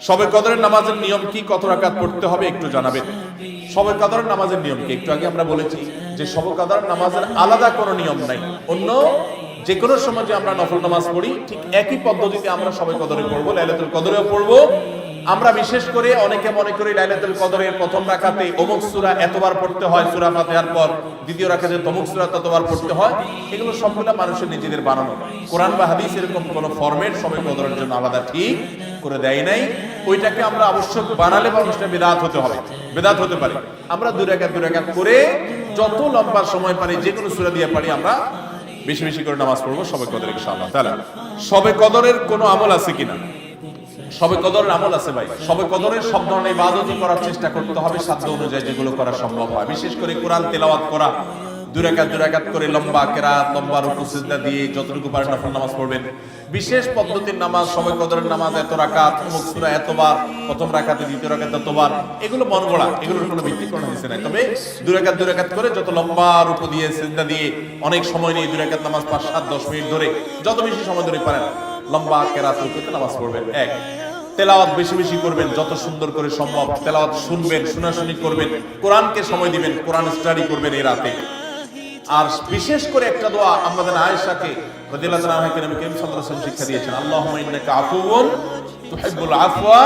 সবে কদরের নামাজের নিয়ম কি, কত রাকাত পড়তে হবে একটু জানাবেন সবে কদরের নামাজের নিয়ম কি, একটু আগে আমরা বলেছি যে সবে কদরের নামাজের আলাদা কোনো নিয়ম নাই। অন্য যে কোনো সময় যে আমরা নফল নামাজ পড়ি, ঠিক একই পদ্ধতিতে আমরা সবে কদরে পড়ব, লাইলাতুল কদরেও পড়ব। আমরা বিশেষ করে অনেকে মনে করি লাইলাতুল কদরের প্রথম রাকাতে অমুক সূরা এতবার পড়তে হয়, সূরা ফাতিহার পর দ্বিতীয় রাকাতে তমুক সূরা ততবার পড়তে হয়। এগুলো সবগুলো মানুষের নিজেদের বানানো। কোরআন বা হাদিস এরকম কোনো ফরম্যাট সবে কদরের জন্য আলাদা ঠিক করে দেয় নাই। ওইটাকে আমরা আবশ্যক বানালে বা অনুষ্ঠানে বেদাত হতে হবে। বেদাত হতে পারে। আমরা দুই রাকাত দুই রাকাত করে যত লম্বা সময় পারি যে কোনো সূরা দিয়ে পারি আমরা বেশি বেশি করে নামাজ পড়ব সবে কদরের, ইনশাআল্লাহ। তাহলে সবে কদরের কোনো আমল আছে কিনা? সবে কদরের আমল আছে ভাই। সবে কদরের সব ধরনের ইবাদতই করার চেষ্টা করতে হবে সাধ্য অনুযায়ী যেগুলো করা সম্ভব হয়। বিশেষ করে কোরআন তেলাওয়াত করা। দুরাকাত দুরাকাত করে লম্বা কেরাত, লম্বা রুকু, সিজদা দিয়ে যতটুকু পারেন নফল নামাজ পড়বেন। বিশেষ পদ্ধতির নামাজ সময় কদরের নামাজ এত রাকাত, অমুক সূরা এতবার, প্রথম রাকাতে, দ্বিতীয় রাকাত এতবার, এগুলো মন গড়া, এগুলোর কোনো ভিত্তি কোনো হয়েছে না তবে দুরাকাত দুরাকাত করে যত লম্বা রুকু দিয়ে, সিজদা দিয়ে, অনেক সময় নিয়ে দুরাকাত নামাজ পাঁচ, সাত, দশ মিনিট ধরে, যত বেশি সময় ধরে পারেন লম্বা কেরাত রুকুতে নামাজ পড়বেন এক, তেলাওয়াত বেশি বেশি করবেন, যত সুন্দর করে সম্ভব তেলাওয়াত শুনবেন, শোনাশুনি করবেন, কোরআনকে সময় দিবেন, কোরআন স্টাডি করবেন এই রাতে। আর বিশেষ করে একটা দোয়া আমাদের আয়েশাকে রাদিয়াল্লাহু তাআলা আনহাকে নবী করিম সাল্লাল্লাহু আলাইহি ওয়াসাল্লাম শিক্ষা দিয়েছেন আল্লাহুম্মা ইন্নাকা আফুউন তুহিব্বুল আফওয়া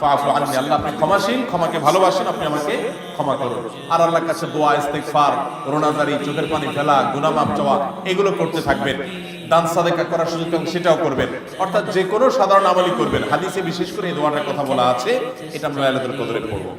ফাআফু আননি। আল্লাহ আপনি ক্ষমাশীল, ক্ষমাকে ভালোবাসেন, আপনি আমাকে ক্ষমা করুন। আর আল্লাহর কাছে দোয়া, ইস্তেগফার, রোনাজারি, চোখের পানি ফেলা, গুনাহ মাফ চাওয়া, এগুলো করতে থাকবেন। দান সাদেকা করার সুযোগ পান সেটাও করবেন। অর্থাৎ যে কোনো সাধারণ আমলই করবেন। হাদিসে বিশেষ করে এই দোয়াটার কথা বলা আছে। এটা আমরা আলাদা কদরে পড়ব।